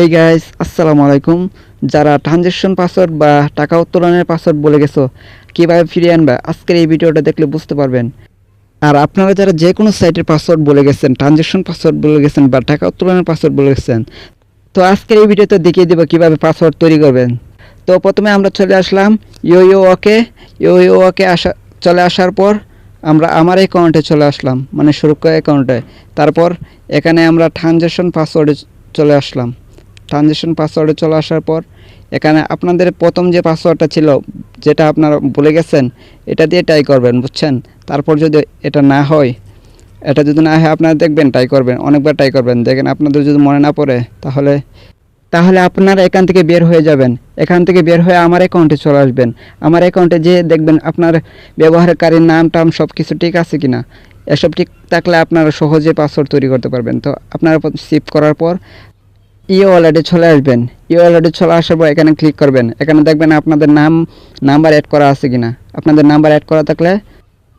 Hey guys আসসালামু আলাইকুম যারা ট্রানজ্যাকশন পাসওয়ার্ড বা টাকা উত্তোলনের পাসওয়ার্ড বলে গেছো, কীভাবে ফিরিয়ে আনবে? আজকের এই ভিডিওটা দেখলে বুঝতে পারবেন। আর আপনারা যারা যে কোনো সাইটের পাসওয়ার্ড বলে গেছেন ট্রানজ্যাকশন পাসওয়ার্ড বলে গেছেন বা টাকা উত্তোলনের পাসওয়ার্ড বলে গেছেন, তো আজকের এই ভিডিওতে দেখিয়ে দেবো কীভাবে পাসওয়ার্ড তৈরি করবেন। তো প্রথমে আমরা চলে আসলাম you you okay you you okay আসা, চলে আসার পর আমরা আমার অ্যাকাউন্টে চলে আসলাম মানে সুরক্ষা অ্যাকাউন্টে তারপর এখানে আমরা ট্রানজ্যাকশন পাসওয়ার্ডে চলে আসলাম। ট্রানজ্যাকশন পাসওয়ার্ডে চলে আসার পর, এখানে আপনাদের প্রথম যে পাসওয়ার্ডটা ছিল, যেটা আপনারা বলে গেছেন, এটা দিয়ে ট্রাই করবেন, বুঝছেন? তারপর যদি এটা না হয়, এটা যদি না হয়, আপনারা দেখবেন ট্রাই করবেন, অনেকবার ট্রাই করবেন। দেখেন, আপনাদের যদি মনে না পড়ে, তাহলে তাহলে আপনারা এখান থেকে বের হয়ে যাবেন। এখান থেকে বের হয়ে আমার অ্যাকাউন্টে চলে আসবেন। আমার অ্যাকাউন্টে যে দেখবেন আপনার ব্যবহারকারীর নাম, টাম সব কিছু ঠিক আছে কি না এসব ঠিক থাকলে আপনারা সহজে পাসওয়ার্ড তৈরি করতে পারবেন। তো আপনারা সিপ করার পর ই ওয়ালেটে চলে আসবেন। ই ওয়ালেটে চলে আসার পর এখানে ক্লিক করবেন। এখানে দেখবেন আপনাদের নাম নাম্বার অ্যাড করা আছে কিনা। আপনাদের নাম্বার অ্যাড করা থাকলে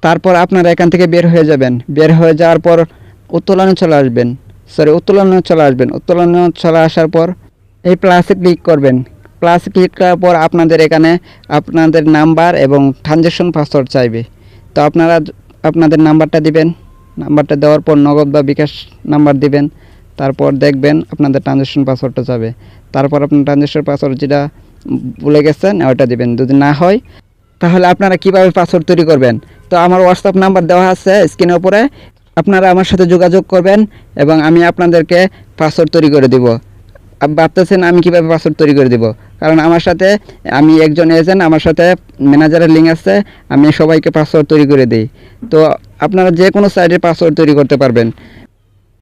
তারপর আপনারা এখান থেকে বের হয়ে যাবেন। বের হয়ে যাওয়ার পর উত্তোলনে চলে আসবেন। সরি উত্তোলনে চলে আসবেন। উত্তোলনে চলে আসার পর এই প্লাসে ক্লিক করবেন। প্লাসে ক্লিক করার পর আপনাদের এখানে আপনাদের নাম্বার এবং ট্রানজ্যাকশন পাসওয়ার্ড চাইবে। তো আপনারা আপনাদের নাম্বারটা দিবেন। নাম্বারটা দেওয়ার পর নগদ বা বিকাশ নাম্বার দিবেন। তারপর দেখবেন আপনাদের ট্রানজ্যাকশন পাসওয়ার্ডটা যাবে। তারপর আপনার ট্রানজ্যাকশন পাসওয়ার্ড যেটা ভুলে গেছেন, ওইটা দিবেন। যদি না হয়, তাহলে আপনারা কীভাবে পাসওয়ার্ড তৈরি করবেন? তো আমার হোয়াটসঅ্যাপ নাম্বার দেওয়া আছে স্ক্রিনের উপরে। আপনারা আমার সাথে যোগাযোগ করবেন এবং আমি আপনাদেরকে পাসওয়ার্ড তৈরি করে দিব। ভাবতেছেন আমি কীভাবে পাসওয়ার্ড তৈরি করে দিব? কারণ আমার সাথে আমি একজন এজেন্ট আমার সাথে ম্যানেজারের লিঙ্ক আছে, আমি সবাইকে পাসওয়ার্ড তৈরি করে দিই। তো আপনারা যে কোনো সাইটের পাসওয়ার্ড তৈরি করতে পারবেন।